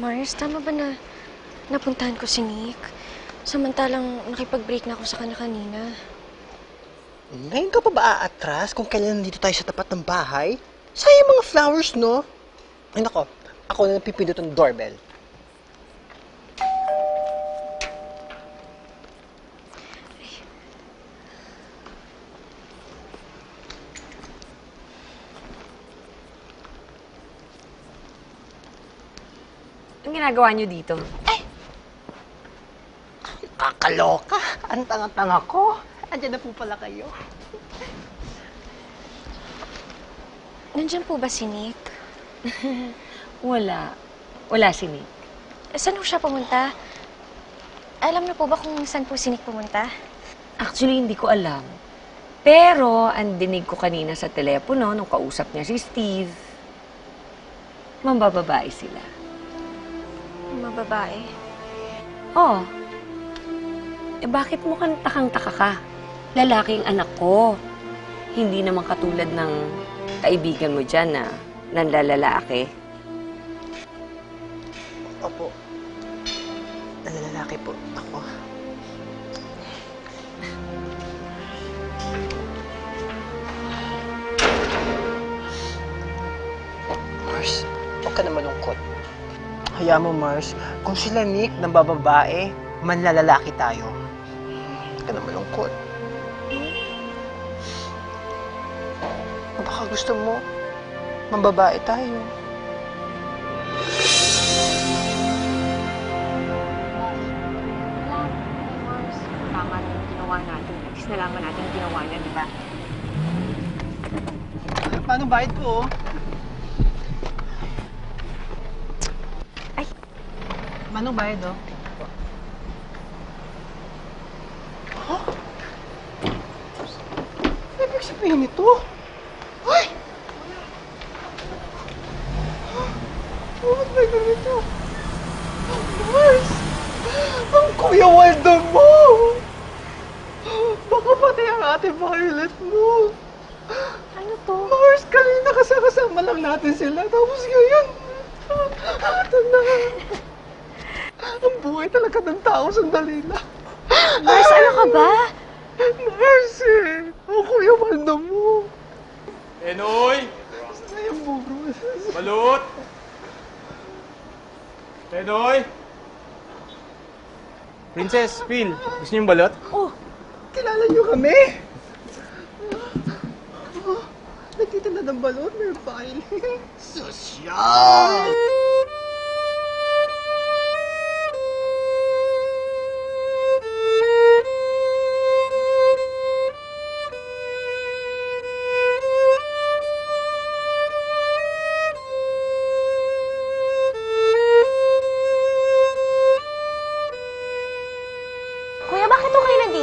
Mars, tama ba na napuntahan ko si Nick? Samantalang nakipag-break na ako sa kanya kanina. Ngayon ka pa ba aatras kung kailan nandito tayo sa tapat ng bahay? Sayang mga flowers, no? Ay nako, ako na napipindot ng doorbell. Anong ginagawa niyo dito? Kakaloka! Ang tanga-tanga ko! Andiyan na po pala kayo. Nandiyan po ba si Nick? Wala. Wala si Nick. Eh, Saan po siya pumunta? Alam na po ba kung saan po si Nick pumunta? Actually, hindi ko alam. Pero, ang dinig ko kanina sa telepono nung kausap niya si Steve, mambababae sila. Mababae. Oh. Eh bakit mo kang takang-taka ka? Lalaking anak ko. Hindi naman katulad ng kaibigan mo dyan na nanlalalaki. Opo. Nalalaki po ako. Mars, huwag ka na malungkot. Hayaan mo, Mars. Kung sila Nick ng bababae, manlalalaki tayo. Huwag ka na malungkot. Baka gusto mo, mambabae tayo. Mars, tama na yung ginawa natin. At least nalaman natin yung ginawa niya, di ba? Paano bayad ko? oh? Manong bayad, oh? Huh? Ibig sabihin nito? Ay! Bakit may ganito? Mars! Ang Kuya Waldo mo! Baka pati ang ate Violet mo! Ano to? Mars, kanina kasama lang natin sila. Tapos ngayon, ito na. Ang buhay talaga ng tao, sandali lang. Mars, ano ka ba? Mars, eh. Ang kuya Waldo mo. Enoy! Sayang mo, bro. Balut! Enoy! Princess, Phil, gusto niyo yung balot? Oh, kilala niyo kami? Oh, nagtitinda ng balot, may file. Sosyal!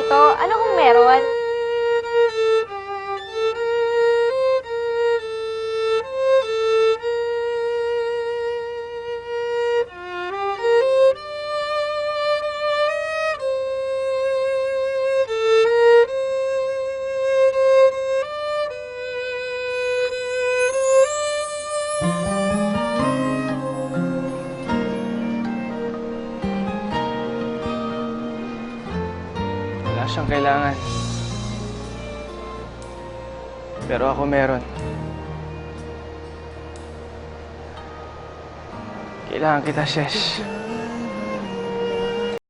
Nandito? Ano kung meron? Siyang kailangan. Pero ako meron. Kailangan kita, Shesh.